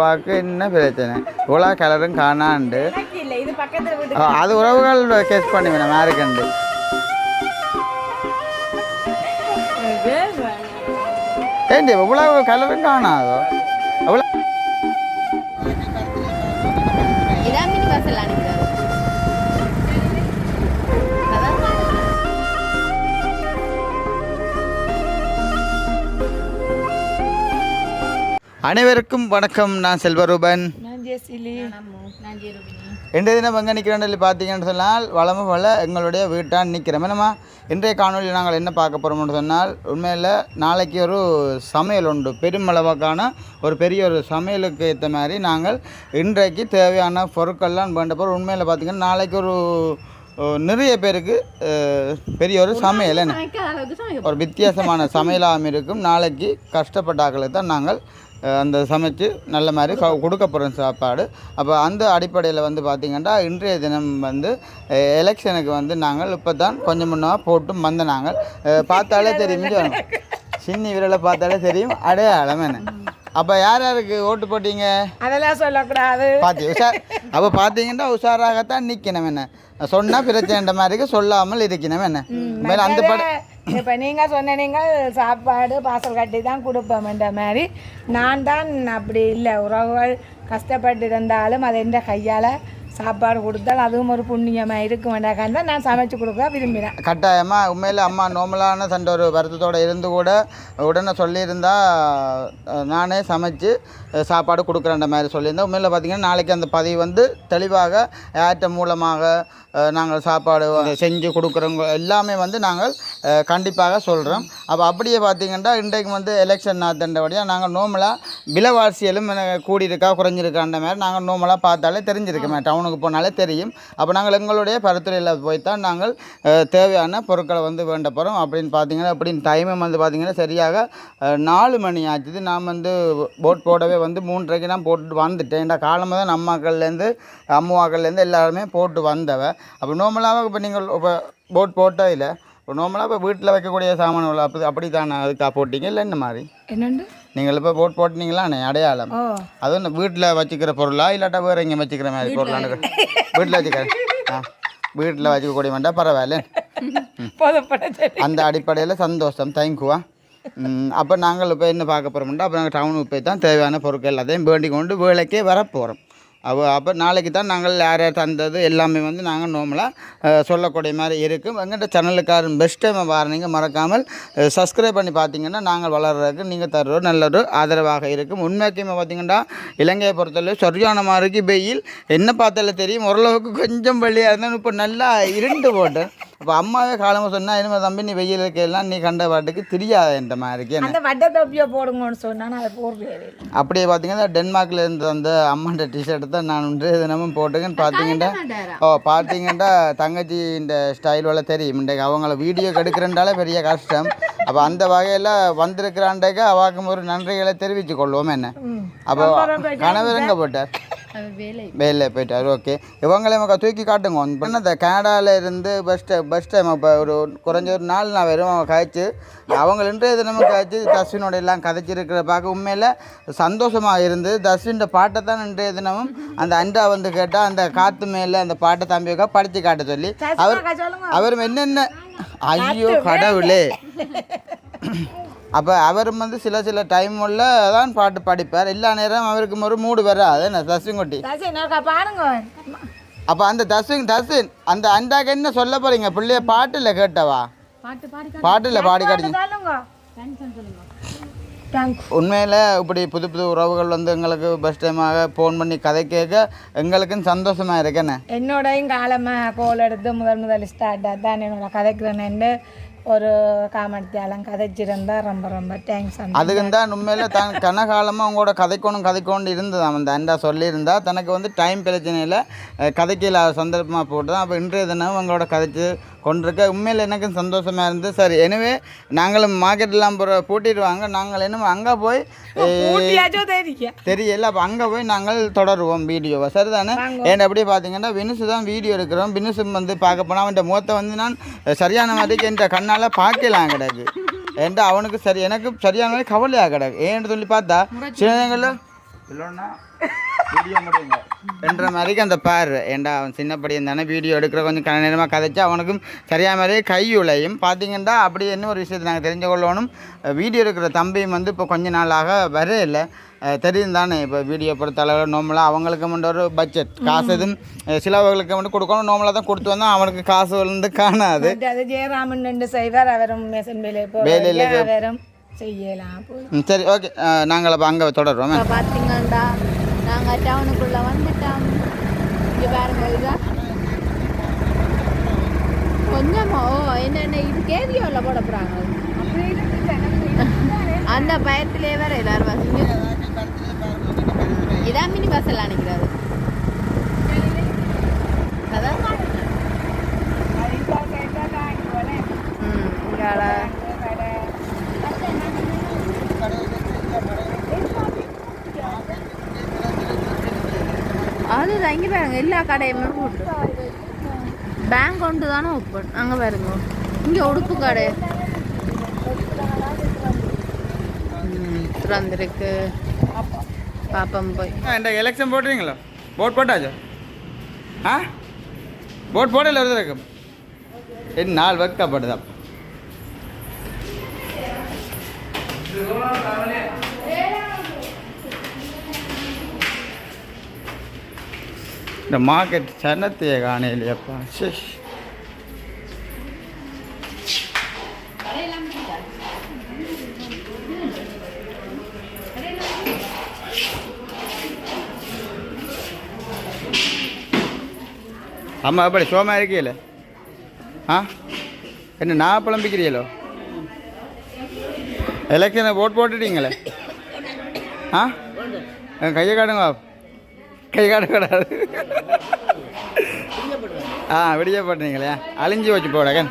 வாக்கு என்ன பிரச்சனை? இவ்வளோ கலரும் காணாண்டு. அது உறவுகள் கேஸ் பண்ணி வேணும் மேருக்கண்டு ஏண்டி இவ்வளோ கலரும் காணாதோ? அவ்வளோ அனைவருக்கும் வணக்கம். நான் செல்வரூபன் இன்றைய தினம் எங்கே நிற்கிறோன்னு பார்த்தீங்கன்னு சொன்னால் வளம போல எங்களுடைய வீட்டான் நிற்கிறோம் என்னம்மா இன்றைய காணொலியில் நாங்கள் என்ன பார்க்க போகிறோம்னு சொன்னால் உண்மையில் நாளைக்கு ஒரு சமையல் உண்டு. பெருமளவுக்கான ஒரு பெரிய ஒரு சமையலுக்கு ஏற்ற மாதிரி நாங்கள் இன்றைக்கு தேவையான பொருட்கள்லாம் வேண்ட போகிறோம் உண்மையில் பார்த்தீங்கன்னா நாளைக்கு ஒரு நிறைய பேருக்கு பெரிய ஒரு சமையல் என்ன? ஒரு வித்தியாசமான சமையலாகவும் இருக்கும். நாளைக்கு கஷ்டப்பட்டாக்களுக்கு தான் நாங்கள் அந்த சமைச்சு நல்ல மாதிரி கொடுக்க போகிறோம் சாப்பாடு. அப்போ அந்த அடிப்படையில் வந்து பார்த்திங்கன்னா இன்றைய தினம் வந்து எலெக்ஷனுக்கு வந்து நாங்கள் இப்போ தான் கொஞ்சம் முன்னாக போட்டு வந்த நாங்கள் பார்த்தாலே தெரியும் சின்னி விரலை பார்த்தாலே தெரியும் அடையாளம் என்ன? அப்போ யார் யாருக்கு ஓட்டு போட்டீங்க? அதெல்லாம் சொல்லக்கூடாது. பார்த்தி உஷார். அப்போ பார்த்தீங்கன்னா உஷாராகத்தான் நிற்கணும் என்ன? சொன்னால் பிரச்சனை மாதிரி இருக்கு, சொல்லாமல் இருக்கணும் என்ன? மேலே அந்த பட இப்போ நீங்கள் சொன்னீங்க சாப்பாடு பாசல் கட்டி தான் கொடுப்போம்ன்ற மாதிரி. நான் தான் அப்படி இல்லை. உறவுகள் கஷ்டப்பட்டு இருந்தாலும் அது எந்த கையால் சாப்பாடு கொடுத்தால் அதுவும் ஒரு புண்ணியமாக இருக்கும் வேண்டாக்கான் தான் நான் சமைச்சு கொடுக்க விரும்பினேன். கட்டாயமாக உண்மையில் அம்மா நோமலான சண்டை ஒரு வருத்தத்தோடு இருந்து கூட உடனே சொல்லியிருந்தா நானே சமைச்சு சாப்பாடு கொடுக்குறேன்ற மாதிரி சொல்லியிருந்தேன். உண்மையில் பார்த்தீங்கன்னா நாளைக்கு அந்த பதிவு வந்து தெளிவாக ஏற்ற மூலமாக நாங்கள் சாப்பாடு செஞ்சு கொடுக்குறவங்க எல்லாமே வந்து நாங்கள் கண்டிப்பாக சொல்கிறோம் அப்போ அப்படியே பார்த்தீங்கன்னா இன்றைக்கு வந்து எலெக்ஷன் நாத்தண்டபடியாக நாங்கள் நோமலாக விலைவாசியலும் கூடியிருக்கா குறைஞ்சிருக்கான்ற மாதிரி நாங்கள் நோமலாக பார்த்தாலே தெரிஞ்சிருக்கோமே. டவுனுக்கு போனாலே தெரியும். அப்போ நாங்கள் எங்களுடைய பருத்துறையில் போய் தான் நாங்கள் தேவையான பொருட்களை வந்து வேண்ட போகிறோம் அப்படின்னு பார்த்தீங்கன்னா அப்படின்னு டைமும் வந்து பார்த்தீங்கன்னா சரியாக நாலு மணி ஆச்சுது. நான் வந்து போட் போடவே வந்து மூன்றரைக்கு நான் போட்டுட்டு வந்துட்டேன். இந்த காலமாக தான் அம்மாக்கள்லேருந்து அம்மாக்கள்லேருந்து எல்லாருமே போட்டு வந்தவ. அப்போ நார்மலாக இப்போ நீங்கள் இப்போ போட் போட்டதில்லை இப்போ நார்மலாக இப்போ வீட்டில் வைக்கக்கூடிய சாமான்கள் அப்படி அப்படி தானே அதுக்காக போட்டீங்க இல்லை என்ன மாதிரி? என்னண்டு? நீங்கள் இப்போ போட் போட்டினீங்களாண்ணே அடையாளம். ஓ. அதுவும் வீட்டில் வச்சுக்கிற பொருளா இல்லாட்டா வேறு எங்கே வச்சுக்கிற மாதிரி பொருளான்னு வீட்டில் வச்சுக்கிறேன் ஆ வீட்டில் வச்சுக்கக்கூடிய வேண்டாம் பரவாயில்ல. அந்த அடிப்படையில் சந்தோஷம் தேங்க்யூவா அப்போ நாங்கள் இப்போ என்ன பார்க்க போகிறோம்னா அப்போ நாங்கள் டவுனுக்கு போய் தான் தேவையான பொருட்கள் எல்லாத்தையும் வேண்டி கொண்டு வேலைக்கே வரப்போகிறோம் அப்போ அப்போ நாளைக்கு தான் நாங்கள் யார் யார் தந்தது எல்லாமே வந்து நாங்கள் நோமலாக சொல்லக்கூடிய மாதிரி இருக்கும் எங்கிட்ட சேனலுக்காரன் பெஸ்ட் டைம் பாருங்க மறக்காமல் சப்ஸ்கிரைப் பண்ணி பார்த்தீங்கன்னா நாங்கள் வளர்கிறதுக்கு நீங்கள் தர்ற நல்ல ஒரு ஆதரவாக இருக்கும் உண்மைக்குமே பார்த்தீங்கன்னா இலங்கையை பொறுத்தளவு சரியான மாதிரி வெயில். என்ன பார்த்தாலும் தெரியும். ஓரளவுக்கு கொஞ்சம் வெளியாக இருந்தால் இப்போ நல்லா இருண்டு போட்டேன் இப்போ அம்மாவே காலமாக சொன்னா இனிமேல் தம்பி நீ வெயில் இருக்கையெல்லாம் நீ கண்ட பாட்டுக்கு தெரியாது என்ற மாதிரி இருக்கு என்ன? அந்த வட்ட தொப்பியை போடுங்கன்னு சொன்னா நான் அதை இல்லை அப்படியே பார்த்தீங்கன்னா டென்மார்க்ல இருந்து அந்த அம்மாண்ட டிஷர்ட் தான் நான் இன்றைய தினமும் போட்டுக்கன்னு பார்த்தீங்கன்னா ஓ பார்த்தீங்கன்னா தங்கச்சி இந்த ஸ்டைல் வள தெரியும். இன்றைக்கு அவங்கள வீடியோ கெடுக்கிறண்டாலே பெரிய கஷ்டம். அப்போ அந்த வகையில் வந்திருக்கிறாண்டேக்கு அவாக்கும் ஒரு நன்றிகளை தெரிவித்து கொள்வோம் என்ன? அப்போ கணவர் எங்கே போட்டார் வேலை. வேலை போயிட்டார் ஓகே இவங்களே நமக்கு தூக்கி காட்டுங்க. இப்போ என்ன கனடாவில் இருந்து பஸ் பஸ் டைம் இப்போ ஒரு குறைஞ்ச ஒரு நாள் நான் வெறும் அவன் கழிச்சு அவங்க இன்றைய தினமும் கழிச்சு தஸ்வினோட எல்லாம் கதைச்சிருக்கிற பார்க்க உண்மையில் சந்தோஷமாக இருந்து தஸ்வின் பாட்டை தான் இன்றைய தினமும் அந்த அண்டா வந்து கேட்டால் அந்த காற்று மேலே அந்த பாட்டை தம்பி வைக்க படித்து காட்ட சொல்லி அவர் அவர் என்னென்ன ஐயோ கடவுளே. அப்போ அவரும் வந்து சில சில டைமில் தான் பாட்டு படிப்பார். எல்லா நேரம் அவருக்கு ஒரு மூடு வராது. என்ன தஸ்வின்குட்டி தசி நான் பாருங்க அப்போ அந்த தஸ்வின் தஸ்வின் அந்த அண்டாக்கு என்ன சொல்ல போறீங்க? பிள்ளைய பாட்டில் கேட்டவா? பாட்டு பாடி பாட்டில் பாடி காட்டுங்க. உண்மையில் இப்படி புது புது உறவுகள் வந்து எங்களுக்கு ஃபஸ்ட் டைமாக ஃபோன் பண்ணி கதை கேட்க எங்களுக்கும் சந்தோஷமாக இருக்கேண்ணே என்னோடையும் காலமாக கோல் எடுத்து முதல் முதல் ஸ்டார்ட் அதான் என்னோட கதைக்கிறேன்னு ஒரு காமெடித்தாலும் கதைச்சிருந்தா ரொம்ப ரொம்ப தேங்க்ஸ் அதுக்கு தான் உண்மையில தான் கனகாலமாக உங்களோட கதைக்கணும் கதைக்கொண்டு இருந்தது அந்த அண்டா சொல்லியிருந்தா. தனக்கு வந்து டைம் பிரச்சனையில் கதைக்கல சந்தர்ப்பமாக போட்டு தான் அப்போ இன்றைய தினம் உங்களோட கதைச்சு கொண்டிருக்க. உண்மையில் எனக்கும் சந்தோஷமாக இருந்து சரி எனவே நாங்களும் மார்க்கெட்லாம் போகிற பூட்டிடுவாங்க நாங்கள் என்ன அங்கே போய் தெரியல. அப்போ அங்கே போய் நாங்கள் தொடருவோம் வீடியோவை. சரிதானே? ஏன்னா அப்படியே பார்த்தீங்கன்னா வினுசு தான் வீடியோ எடுக்கிறோம். வினுசு வந்து பார்க்க போனால் அவன் முகத்தை வந்து நான் சரியான மாதிரிக்கு என் கண்ணால் பார்க்கலாம் கிடக்கு. ஏன்டா அவனுக்கு சரி எனக்கு சரியான மாதிரி கவலையாக கிடக்கு. ஏன்னு சொல்லி பார்த்தா சில நேரங்களில் இல்லைன்னா வீடியோ முடியுங்க. என்ற மாதிரிக்கு அந்த பார். ஏண்டா அவன் சின்னப்படி இருந்தானே வீடியோ எடுக்கிற கொஞ்சம் கன நேரமாக கதைச்சு அவனுக்கும் சரியா மாதிரியே கை உழையும் பார்த்தீங்கன்னா அப்படி என்ன ஒரு விஷயத்தை நாங்கள் தெரிஞ்சு கொள்ளணும் வீடியோ எடுக்கிற தம்பியும் வந்து இப்போ கொஞ்ச நாளாக வர இல்லை தெரியும் தானே. இப்போ வீடியோ பொறுத்த அளவு நார்மலாக அவங்களுக்கு மட்டும் ஒரு பட்ஜெட் காசு எதுவும் சிலவர்களுக்கு மட்டும் கொடுக்கணும். நார்மலாக தான் கொடுத்து வந்தால் அவனுக்கு காசு வந்து காணாது. அது ஜெயராமன் செய்வார். அவரும் வேலையில செய்யலாம். சரி ஓகே. நாங்கள் அப்போ அங்கே தொடர்றோம் பார்த்தீங்கன்னா நாங்கள் டவுனுக்குள்ளே வந்துட்டோம். இங்கே பாருங்க இதுதான் கொஞ்சமா ஓ என்னென்ன இது கேரியோவில் போட போகிறாங்க அந்த பயத்திலே வேற எல்லாரும் வசதி இதான் மினி பஸ் எல்லாம் நிற்கிறாரு அதான். ம் அது இங்கே பாருங்க எல்லா கடையுமே போட்டு. பேங்க் கொண்டு தானே ஓப்பன் அங்கே பாருங்க. இங்கே உடுப்பு கடை. ம், திறந்திருக்கு. பாப்பம் போய். இந்த எலெக்ஷன் போடுறீங்களா? போட் போட்டாச்சா? ஆ? போட் போடல வருது இருக்கும் என் நாள் வைக்கப்படுதா இந்த மார்க்கெட் சனத்தையே காணையிலையப்பா சிஷ் அம்மா எப்படி சோமா இருக்கீல ஆ? என்ன நான் புலம்பிக்கிறீங்களோ எலெக்ஷனை ஓட் போட்டுட்டீங்களே? ஆ? என் கையை காட்டுங்க கை காட்ட கூடாது ஆ விடிய போட்டுறீங்களே அழிஞ்சு வச்சு போடகன்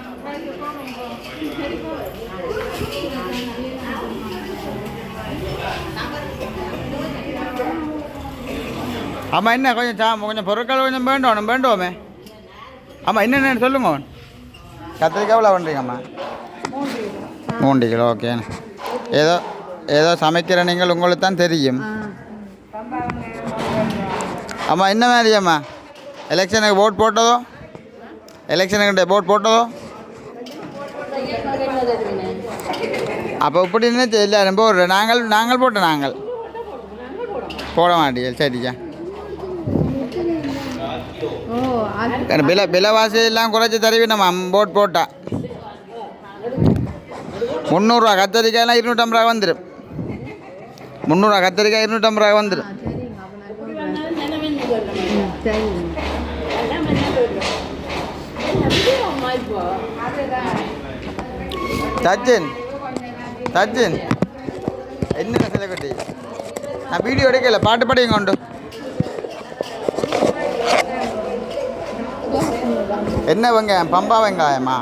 ஆமாம் என்ன கொஞ்சம் சா கொஞ்சம் பொருட்கள் கொஞ்சம் வேண்டும் வேண்டுவோமே? ஆமாம் என்னென்னு சொல்லுங்க கத்திரிக்காய் எவ்வளோ பண்ணுறீங்கம்மா மூன்று கிலோ. ஓகே. ஏதோ ஏதோ சமைக்கிற நீங்கள் உங்களுக்கு தான் தெரியும். ஆமாம் என்ன மாதிரி அம்மா? எலெக்ஷனுக்கு ஓட் போட்டதோ? எலெக்ஷனுக்கு ஓட் போட்டதோ? அப்போ இப்படி நினைச்சு எல்லாரும் போடுற நாங்கள் நாங்கள் போட்டோம் நாங்கள். போட மாட்டீங்க சரிக்கா விலை விலைவாசி எல்லாம் குறைச்சி தருவி நம்ம போட் போட்டா. முந்நூறுரூவா கத்தரிக்காயெல்லாம் இருநூற்றம்பது ரூபா வந்துடும் முந்நூறுரூவா கத்தரிக்காய் இருநூற்றம்பது ரூபா வந்துடும் சச்சின் சச்சின் என்ன சிலக்குட்டி நான் வீடியோ எடுக்கல பாட்டு பாடிங்க உண்டு. என்ன வெங்காயம்? பம்பா வெங்காயமா?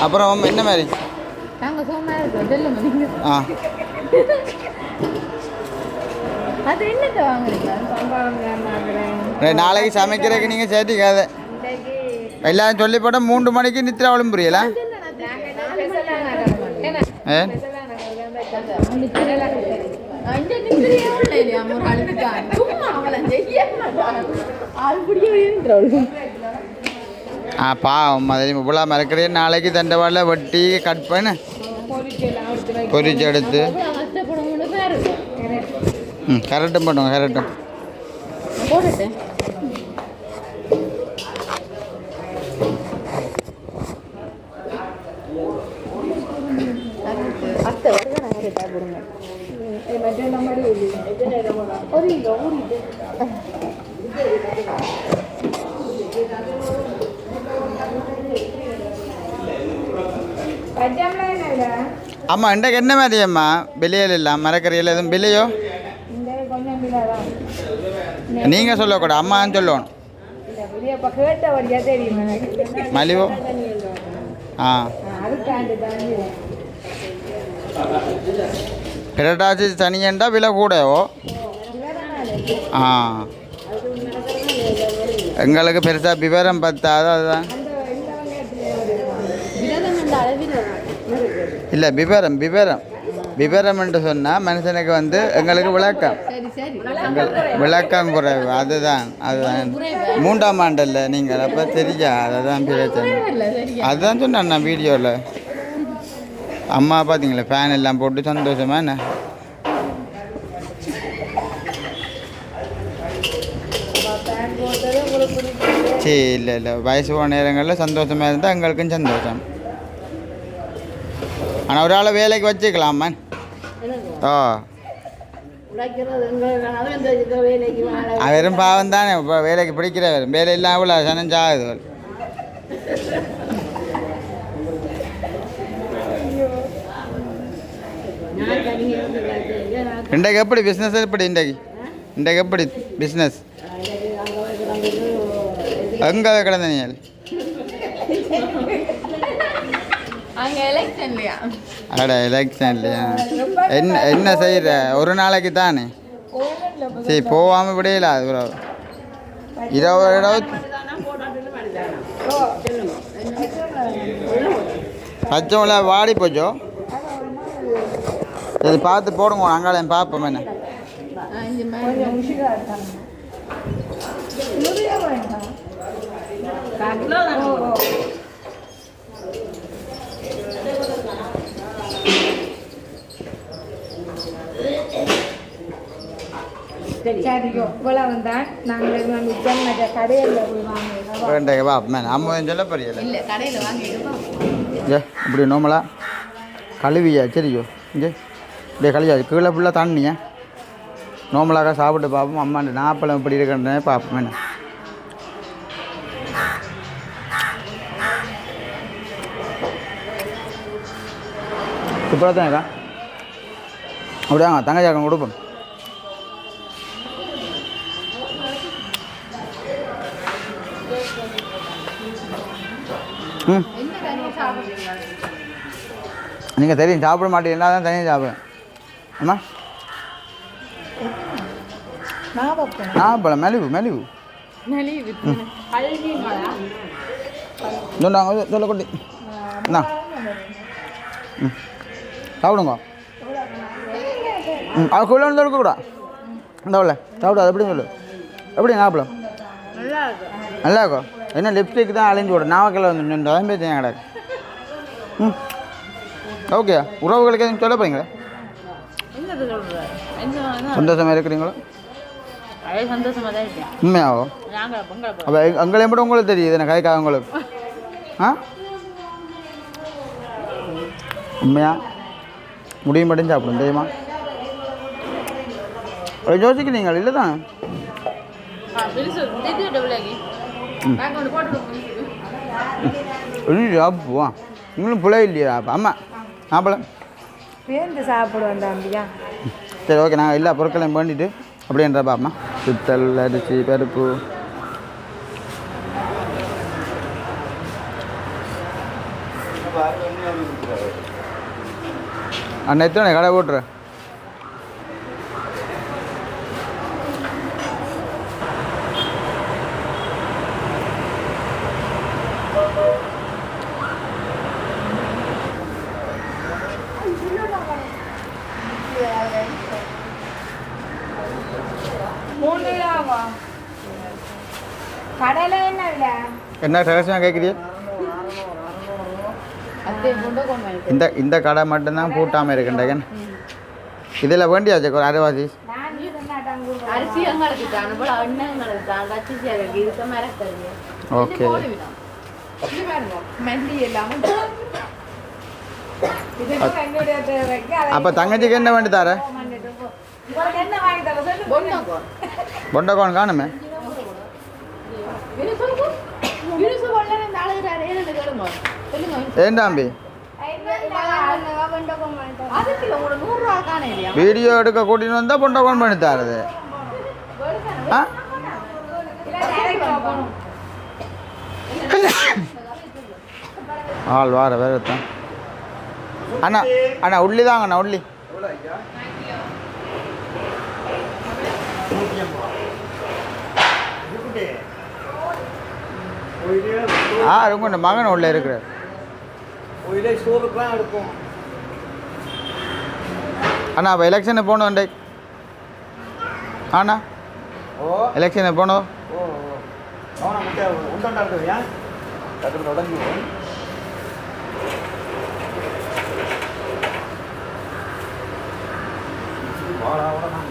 அப்புறம் என்ன மாதிரி நாங்கள் சோமா இருக்கோம் சொல்லுங்க நீங்க ஆ அது என்னத்தை வாங்குறீங்க நாளைக்கு சமைக்கிறதுக்கு நீங்கள் சேர்த்திக்காத எல்லாரும் சொல்லி போட்டால் மூன்று மணிக்கு நித்திராவளும் புரியல ஏ பாவம் மாதிரி இவ்வளோ மறக்கிறேன் நாளைக்கு தண்டவாளில் வெட்டி கட் பண்ணு. பொரிச்சு எடுத்து ம் கரெக்டும் பண்ணுங்க கரெக்டும் போட்டுட்டேன் அம்மா ஆமாம் இன்றைக்கு என்ன மாதிரி அம்மா? விலையில் இல்லை மரக்கறியில் எதுவும் விலையோ நீங்கள் சொல்லக்கூடாது அம்மான்னு சொல்லணும். மலிவோ? ஆ. அதுக்காண்டு பிரட்டாச்சி தனியண்டா விலை கூடவோ? ஆ. எங்களுக்கு பெருசாக விவரம் பத்தாது அதுதான். இல்லை விவரம் விவரம். விவரம் என்று சொன்னால் மனுஷனுக்கு வந்து எங்களுக்கு விளக்கம். எங்கள் விளக்கம் குறைவு. அதுதான் அதுதான். மூன்றாம் ஆண்டல்ல நீங்கள் அப்போ தெரியா அதுதான் பிரச்சனை. அதுதான் சொன்னேன் நான் வீடியோவில் அம்மா பார்த்தீங்களா ஃபேன் எல்லாம் போட்டு சந்தோஷமா என்ன? சரி இல்லை இல்லை. வயசு போன நேரங்களில் சந்தோஷமாக இருந்தால் எங்களுக்கும் சந்தோஷம். ஆனால் ஒரு ஆளை வேலைக்கு வச்சுக்கலாமா ஓ வேலைக்கு வாழ அவரும் பாவம் தானே இப்போ வேலைக்கு பிடிக்கிறவர் வேலை இல்லாமல் இவ்வளோ சனஞ்சாகுது இன்றைக்கு எப்படி பிஸ்னஸ் எப்படி இன்றைக்கு? இன்றைக்கு எப்படி பிஸ்னஸ் எங்கே கிடந்த நீங்கள் அட எலெக்ஷன் இல்லையா? என்ன என்ன செய்கிற ஒரு நாளைக்கு தானே? சரி போகாமல் விடையில அது ஒரு இருபது இருபது பச்சை மிளகா வாடி போச்சோ? இது பார்த்து போடுங்க அங்காளையும் பார்ப்போம் என்ன கொஞ்சம் உஷிரா இருக்காங்க நிறைய வேண்டாம் ஓ, ஓ. சரியோ இவ்வளவு தான் நாங்கள் மிச்சம் மற்ற கடையில் போய் வாங்கலாம் வேண்டே வா மேன் அம்மன் சொல்ல புரியல இப்படி நோமலா கழுவியா? சரியோ இங்கே. இப்படியே கழுவியா? கீழே ஃபுல்லாக தண்ணியா? நோமலாக சாப்பிட்டு பார்ப்போம். அம்மாண்ட நாப்பழம் இப்படி இருக்கிறே பார்ப்போம். என்ன? இப்போ தான் இருக்கா அப்படியாங்க தங்கச்சாக்கம் கொடுப்போம் ம். நீங்கள் தெரியும் சாப்பிட மாட்டீங்கன்னா தான் தனியாக சாப்பிடுவேன். பார்ப்பேன் நாப்பழம் மெலிவு மெலிவு. சொன்னாங்க ம். சாப்பிடுங்க. ம் அது குள்ள வந்து கூட. இந்த சாப்பிடு அது எப்படி சொல்லு? எப்படி சாப்பிடும் நல்லா இருக்கும் என்ன லிப்ஸ்டிக் தான் அலைஞ்சு விடும் நாமக்கல்ல வந்து நின்று அதான் பேச்சு கிடையாது ம். ஓகே உறவுகளுக்கு எதுவும் சொல்ல போறீங்களா? சந்தோஷமாக இருக்கிறீங்களோ? உண்மையாவோ? அப்போ எங்களை மட்டும் உங்களுக்கு தெரியுது என்ன கைக்காக உங்களுக்கு? ஆ? உண்மையா? முடியும் மட்டும் சாப்பிடும் தெரியுமா? அப்படி யோசிக்கிறீங்க இல்லை தான் சாப்பிடுவா. இன்னும் பிள்ளை இல்லையா? அப்போ அம்மா சாப்பிடலாம் சேர்ந்து சாப்பிடுவேன் தம்பியா? சரி ஓகே நாங்கள் எல்லா பொருட்களையும் பண்ணிட்டு அப்படின்ற பாப்பா சுத்தல் அரிசி பருப்பு. போட்டுற மூணு கிலோவா? கடையில் என்ன இல்லை என்ன ரகசியமாக கேட்குறீங்க அதே கொண்டு கொண்டு இந்த இந்த கடை மட்டும்தான் பூட்டாமல் இருக்குண்டகன் இதில் வேண்டியாச்சு ஒரு அரைவாசி? ஓகே. அப்போ தங்கச்சிக்கு என்ன வேண்டி தர? பண்ணிட்டு போ. உங்களுக்கு என்ன வாங்கி தர சொல்லு. பொண்ணுக்கோ பொண்டக்கோன் காணுமே. விருசு ஏண்டாம்பி? வீடியோ எடுக்க கூட்டின்னு வந்தால் பொண்டகோன் பண்ணி தரது. ஆ? ஆள் வார வேற தான் அண்ணா அண்ணா உள்ளி தாங்க அண்ணா உள்ளி. ஆ ரொம்ப மகன் உள்ள இருக்கிறார். ஒயிலே ஸ்டோருக்குலாம் எடுப்போம் அண்ணா அப்போ எலெக்ஷனுக்கு போகணும் அண்டே ஆண்ணா ஓ. எலெக்ஷனுக்கு போகணும். ஓ அவனை மச்சா உண்டாண்டா இருக்குதுயா டக்குனு உடஞ்சி போகும் வாடா வாடா.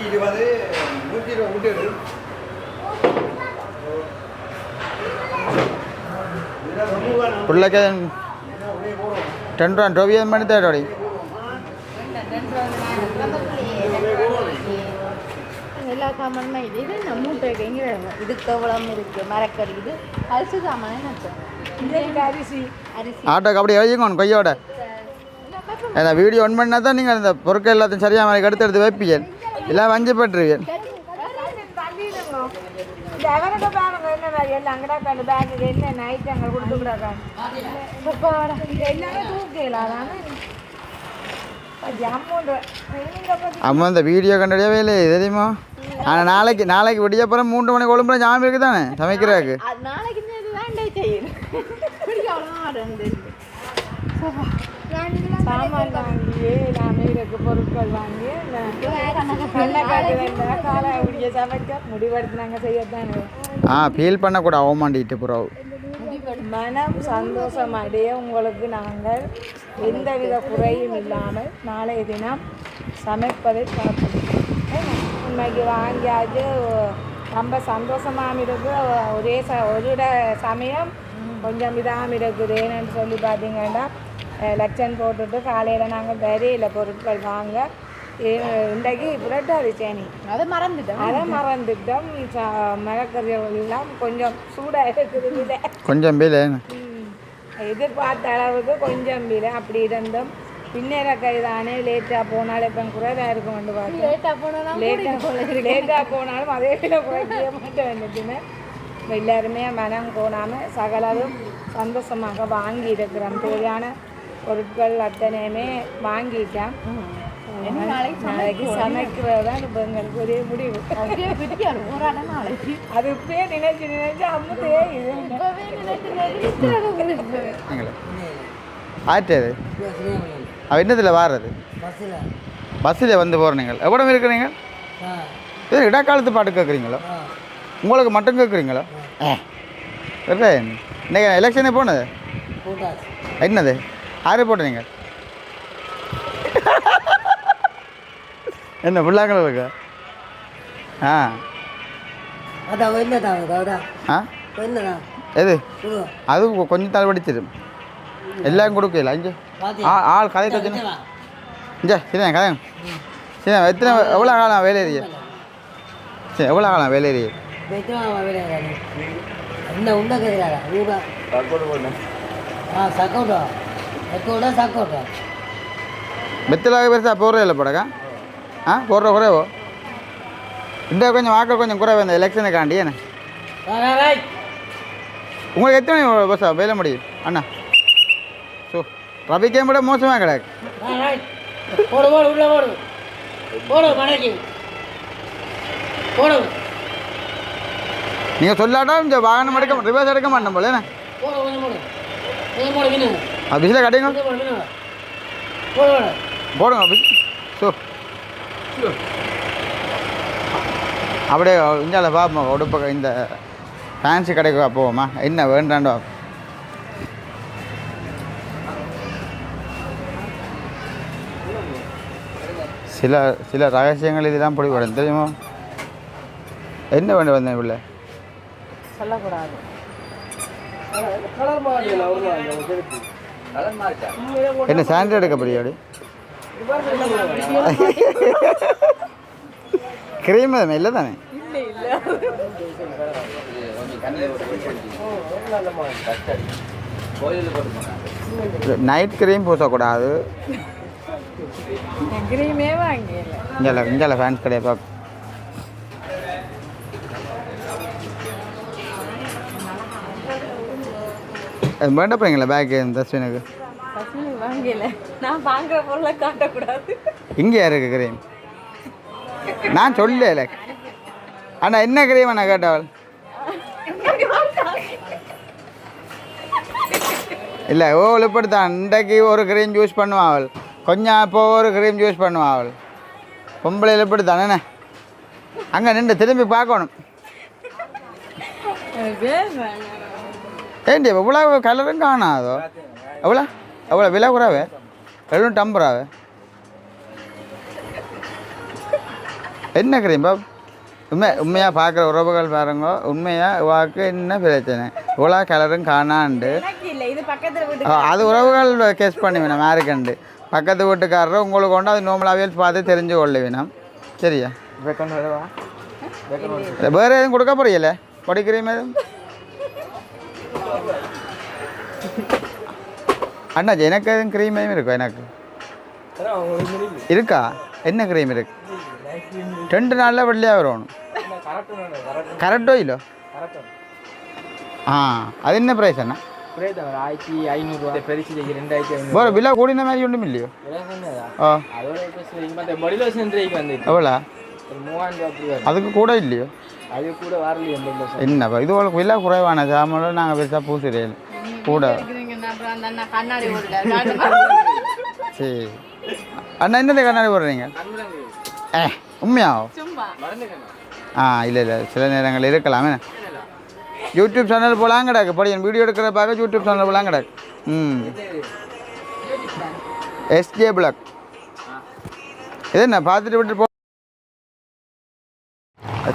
நூற்றி இருபது நூற்றி இருபது விட்டு பிள்ளைக்கு டென் ரூபா டொவியன் பண்ணி தேடி எல்லா சாமானுமே இது இது நம்ம மூட்டை எங்கே இது கவளம் இருக்கு மரக்கறி இது அரிசி சாமான் என்ன இதுக்கு அரிசி? அரிசி. ஆட்டோக்கு அப்படி எழுதிக்கணும் கொய்யோட அந்த வீடியோ ஒன் பண்ணால் தான் நீங்கள் அந்த பொருட்கள் எல்லாத்தையும் சரியாக எடுத்து எடுத்து வைப்பீங்க. இல்லை வஞ்சி பட்டுருவீங்க எல்லாம் பேக்கு அம்மா இந்த வீடியோ கண்டடியாவே இல்லை தெரியுமா? ஆனால் நாளைக்கு நாளைக்கு விடியப்புறம் மூன்று மணி கொழும்புற ஜாமி இருக்கு தானே சமைக்கிறாக்கு நாளைக்கு சாமான் வாங்கி நாம இதுக்கு பொருட்கள் வாங்கி கண்ணக்காட்டு வேண்டாம் காலை அப்படியே சமைக்க முடிவெடுத்து செய்யத்தானே ஆ ஃபீல் பண்ணக்கூடாது அவமாண்டிட்டு புறவு மனம் சந்தோஷம் அடைய உங்களுக்கு நாங்கள் எந்தவித குறையும் இல்லாமல் நாளைய தினம் சமைப்பதை பார்ப்போம். இன்னைக்கு வாங்கியாச்சு ரொம்ப சந்தோஷமாக இருக்கு ஒரே ச ஒரு சமயம் கொஞ்சம் இதாகவும் இருக்குது. ஏன்னு சொல்லி பார்த்தீங்கன்னா லட்சம் போட்டுட்டு காலையில் நாங்கள் வரையில் பொருட்கள் வாங்க. ஏ- இன்றைக்கு புரட்டாதி சேனி. அதை மறந்துட்டேன் அதை மறந்துட்டோம். எல்லாம் கொஞ்சம் சூடாக இருக்குது. கொஞ்சம். எதிர்பார்த்த அளவுக்கு கொஞ்சம் விலை. அப்படி இருந்தும். பின்னேற கை தானே லேட்டாக போனாலும் இப்போ குறைவாக இருக்கும் வந்து பார்த்தோம் லேட்டாக போனோம்னா லேட்டாக லேட்டாக போனாலும் அதே விலை குறைக்க மாட்ட வேண்டியதுன்னு எல்லாருமே மனம் கோணாமல் சகலரும் சந்தோஷமாக வாங்கி இருக்கிறோம். தேவையான பொருட்கள் அத்தனையுமே வாங்கிட்டோம் நாளைக்கு சமைக்கிறது தான் இப்போ எங்களுக்கு ஒரே முடிவு. அப்படியே பிடிக்காது ஒரு இடம் நாளைக்கு அது இப்பயே நினைச்சு நினைச்சு அம்முதே இது. இப்பவே நினைச்சு நினைச்சு எங்களை ஆச்சு அது அவ என்னத்தில் வாடுறது பஸ்ஸில் வந்து போகிற நீங்கள். எவ்வளோ இருக்கிறீங்க? இது இடைக்காலத்து பாட்டு கேட்குறீங்களோ உங்களுக்கு மட்டும் கேட்குறீங்களோ ஏ. இன்னைக்கு எலெக்ஷனே போனது? என்னது? யாரு போட்டீங்க என்ன பிள்ளாங்கள இருக்கு? ஆ. எது? அது கொஞ்சம் தலைவடிச்சிடும் எல்லாம் கொடுக்கல இங்கே. ஆ- ஆள் கதை கற்றுன்னு இங்கே சரி கதை சரி எத்தனை எவ்வளோ காலம் வேலை எறிய சரி எவ்வளோ காலம் வேலை விளையாடு என்ன உண்ட கேட்குறாரா ரூபா ஆ சக்கோட்டா மெத்தலாக பெருசாக போடுற இல்லை படக்கா? ஆ போடுற குறைவோ இந்த கொஞ்சம் வாக்கள் கொஞ்சம் குறைவு இந்த எலெக்ஷனுக்காண்டி என்ன? உங்களுக்கு எத்தனை பஸ்ஸா வேலை முடியும் அண்ணா. ஸோ ரவிக்கே விட மோசமாக கிடக்கு. நீங்கள் சொல்லாட்டா இந்த வாகனம் எடுக்க ரிவர்ஸ் எடுக்க மாட்டோம் போல என்ன? வினு போடு போடு போடுங்க ஸோ அப்படியே இந்தியாவில் பார்ப்போம் உடுப்ப இந்த ஃபேன்சி கடைக்கு போவோமா என்ன வேண்டாண்டோ சில சில ரகசியங்கள் இதெல்லாம் பிடிபடும் தெரியுமா? என்ன வேண்டி வந்தேன் இவ்வளோ சொல்லக்கூடாது. என்ன சாண்டை எடுக்க பிரியாடி கிரீம் தானே? இல்லை தானே? நைட் கிரீம் பூசக்கூடாது. இங்கே இங்கே ஃபேன்ஸ் கிடையாது பாக்க வேண்ட போறீங்களா பேக்கு தஸ்வினுக்கு வாங்கல. நான் வாங்குற பொருளை காட்டக்கூடாது. இங்கே இருக்கு கிரீம் நான் சொல்லல. அண்ணா என்ன கிரீம் அண்ணா கேட்டவள் இல்லை ஓ இப்படித்தான். இன்றைக்கு ஒரு க்ரீம் யூஸ் பண்ணுவான் அவள். கொஞ்சம் அப்போ ஒரு க்ரீம் யூஸ் பண்ணுவான் அவள். பொம்பளையில் இப்படி தானே அங்கே நின்று திரும்பி பார்க்கணும். ஏண்டி இவ்வளோ கலரும் காணாதோ? எவ்வளோ எவ்வளோ விலை குறாவே? எழுநூற்றம்பது என்ன க்ரீம் பாப்? உண்மை உண்மையாக பார்க்குற உறவுகள் பாருங்க. உண்மையாக வாக்கு என்ன பிரச்சனை? இவ்வளோ கலரும் காணாண்டு. இல்லை இது பக்கத்தில் வீட்டு ஆ, அது உறவுகள் கேஸ் பண்ணி வேணும் மேரிக்கண்டு பக்கத்து வீட்டுக்காரர் உங்களுக்கு கொண்டு அது நோமலாவே பார்த்து தெரிஞ்சு கொள்ள வேணும்? சரியா வேறு எதுவும் கொடுக்க போறீங்களே? படிக்கிறீங்க எதுவும்? அண்ணாச்சி எனக்கு எதுவும் க்ரீம் எதுவும் இருக்கா? எனக்கு. இருக்கா? என்ன க்ரீம் இருக்கு? ரெண்டு நாளில் வெள்ளையாக வரணும் கரெக்டோ இல்லோ ஆ அது என்ன ப்ரைஸ் அண்ணா? ஆயிரத்தி ஐநூறுரூவா பெருசு ரெண்டாயிரத்தி வேறு விலை கூடின மாதிரி ஒன்றும் இல்லையோ? ஆ. அதோட எவ்வளோ? வரும். அதுக்கு கூட இல்லையோ? அது கூட வரலையே என்னப்பா இது உங்களுக்கு விலை குறைவான சாமான் நாங்கள் பெருசாக பூசுறேன் கூட. சரி. அண்ணா என்னது கண்ணாடி போடுறீங்க? ஏ உண்மையா? ஆ இல்லை இல்லை. சில நேரங்கள் இருக்கலாமே. யூடியூப் சேனல் போலாம் கிடக்கு. படி என் வீடியோ எடுக்கிற பார்க்க யூடியூப் சேனல் போலாம் கிடக்கு. ம். எஸ்ஜே பிளாக் இது என்ன பார்த்துட்டு விட்டு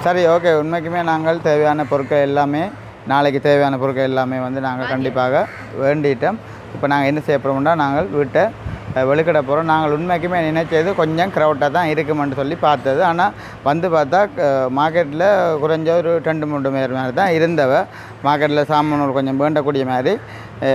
சரி ஓகே உண்மைக்குமே நாங்கள் தேவையான பொருட்கள் எல்லாமே நாளைக்கு தேவையான பொருட்கள் எல்லாமே வந்து நாங்கள் கண்டிப்பாக வேண்டிட்டோம். இப்போ நாங்கள் என்ன செய்ய போகிறோம்னா நாங்கள் வீட்டை அஹ், வெளுக்கிட போகிறோம் நாங்கள் உண்மைக்குமே நினைச்சது கொஞ்சம் க்ரௌட்டாக தான் இருக்குமென்னு சொல்லி பார்த்தது. ஆனால் வந்து பார்த்தா மார்க்கெட்டில் குறைஞ்ச ஒரு ரெண்டு மூன்று பேர் மாதிரி தான் இருந்தவ மார்க்கெட்டில் சாமான் கொஞ்சம் வேண்டக்கூடிய மாதிரி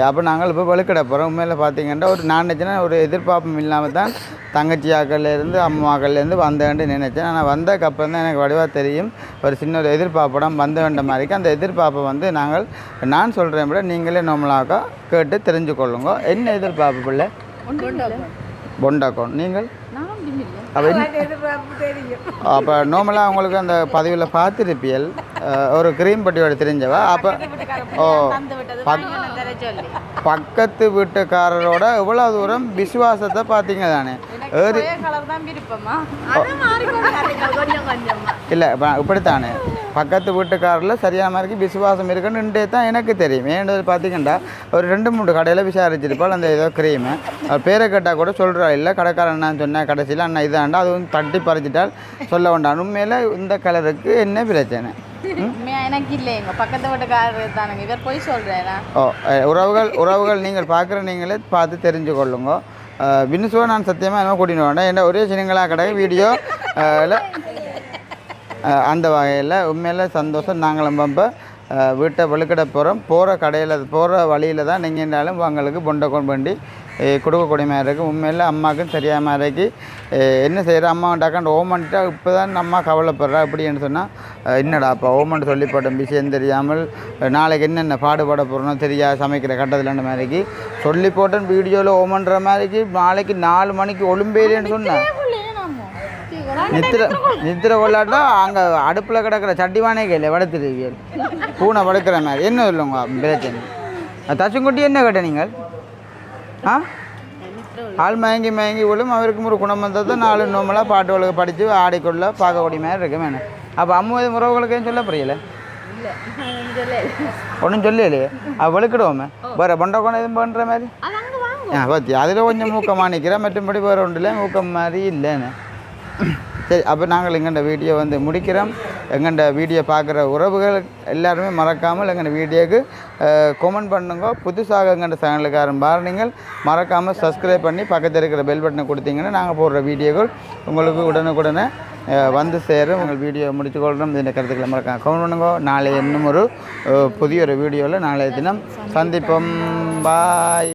அப்போ நாங்கள் இப்போ வெளுக்கிட போகிறோம் உண்மையில் பார்த்தீங்கன்னா ஒரு நான் நினச்சேன்னா ஒரு எதிர்பார்ப்பும் இல்லாமல் தான் தங்கச்சியாக்கள்லேருந்து அம்மாக்கள்லேருந்து வந்தேன்ட்டு நினச்சேன். ஆனால் வந்ததுக்கப்புறம் தான் எனக்கு வடிவாக தெரியும். ஒரு சின்ன ஒரு எதிர்பார்ப்புடன் வந்த வேண்ட மாதிரிக்கு அந்த எதிர்பார்ப்பை வந்து நாங்கள் நான் சொல்கிறேன் விட நீங்களே நம்மளாக கேட்டு தெரிஞ்சு கொள்ளுங்க. என்ன எதிர்பார்ப்பு பிள்ளை? பொண்டாக்கோன். நீங்கள்? அப்போ அப்போ நார்மலாக உங்களுக்கு அந்த பதிவில் பார்த்துருப்பியல் ஒரு க்ரீம் பட்டியோட தெரிஞ்சவா? அப்போ ஓ சொல்லி. பக்கத்து வீட்டுக்காரரோட எவ்வளோ தூரம் விசுவாசத்தை பார்த்தீங்க தானே? ஏறி கலர் தான் விருப்பமா? அது மாறிக்கொண்டு கொஞ்சம் கொஞ்சமா. இல்லை இப்போ இப்படித்தானே? பக்கத்து வீட்டுக்காரில் சரியான மாதிரி விசுவாசம் இருக்குன்னு தான் எனக்கு தெரியும். ஏன்னு பார்த்தீங்கன்னா ஒரு ரெண்டு மூணு கடையில் விசாரிச்சிருப்பாள் அந்த ஏதோ க்ரீமு அவர் பேரை கேட்டால் கூட சொல்கிறா இல்லை கடைக்காரன் சொன்னேன் கடைசியில் அண்ணா இதாண்டா அதுவும் தட்டி பறிச்சிட்டால் சொல்ல வேண்டாம். உண்மையில் இந்த கலருக்கு என்ன பிரச்சனை? இல்லை உறவுகள் உறவுகள் நீங்கள் பார்க்குற நீங்களே பார்த்து தெரிஞ்சு கொள்ளுங்க வினுசுவை நான் சத்தியமாக என்ன கூட்டின்னு வேண்டாம் ஏன்னா ஒரே சின்னங்களாக கடை வீடியோ? அந்த வகையில் உண்மையில் சந்தோஷம். நாங்களும் ரொம்ப வீட்டை வெளுக்கிட போகிறோம் போகிற கடையில் போகிற வழியில் தான் நீங்கள் இருந்தாலும் உங்களுக்கு பொண்டை கொண்டு பண்ணி கொடுக்கக்கூடிய மாதிரி இருக்குது உண்மையில் அம்மாவுக்கும் சரியான மாதிரிக்கு என்ன செய்கிற அம்மா டக்காண்டு ஓமன்ட்டா இப்போ தான் அம்மா கவலைப்படுறா. அப்படின்னு சொன்னால் என்னடா அப்போ ஓமன் சொல்லி போட்ட விஷயம் தெரியாமல் நாளைக்கு என்னென்ன பாடுபட போகிறோம் தெரியா சமைக்கிற கட்டத்தில் மாதிரிக்கு சொல்லி போட்டேன் வீடியோவில் ஓமன்ற மாதிரிக்கு நாளைக்கு நாலு மணிக்கு ஒளிம்பேரின்னு சொன்னேன் நித்திர நித்திர கொள்ளாட்டா அங்கே அடுப்பில் கிடக்கிற சட்டிவானே கையில் வளர்த்துருவியல் பூனை வளர்க்குற மாதிரி. என்ன சொல்லுங்க பிரச்சனை? தச்சுக்குட்டி என்ன கேட்ட நீங்கள்? ஆ? ஆள் மயங்கி மயங்கி விழும். அவருக்கும் ஒரு குணம் வந்தது நாலு நோம்பலாக பாட்டு ஒழுங்கு படித்து ஆடிக்கொள்ள பார்க்கக்கூடிய மாதிரி இருக்கு வேணும் அப்போ அம்மா உறவுகளுக்கு சொல்ல புரியல ஒன்றும் சொல்லலையே. அவள் வெளுக்கிடுவோமே. வேறு பொண்டை கொண்டு எதுவும் பண்ணுற மாதிரி? ஆ பத்தி அதில் கொஞ்சம் மூக்கமாக நிற்கிறேன் மற்றபடி வேறு ஒன்றில் மூக்கம் மாதிரி இல்லைன்னு. சரி அப்போ நாங்கள் எங்கள்ட வீடியோ வந்து முடிக்கிறோம். எங்கள்ட வீடியோ பார்க்குற உறவுகள் எல்லாருமே மறக்காமல் எங்கள் வீடியோக்கு கமெண்ட் பண்ணுங்க. புதுசாக எங்கள்ட சேனலுக்காரன் பாருங்கள் மறக்காமல் சப்ஸ்கிரைப் பண்ணி பக்கத்தில் இருக்கிற பெல் பட்டனை கொடுத்தீங்கன்னா நாங்கள் போடுற வீடியோக்கள் உங்களுக்கு உடனுக்குடனே வந்து சேரும். உங்கள் வீடியோ முடிச்சுக்கொள்கிறோம் இந்த கருத்துக்களை மறக்காம கமெண்ட் பண்ணுங்க. நாளை இன்னும் ஒரு புதிய ஒரு வீடியோவில் நாளைய தினம் சந்திப்போம். பாய்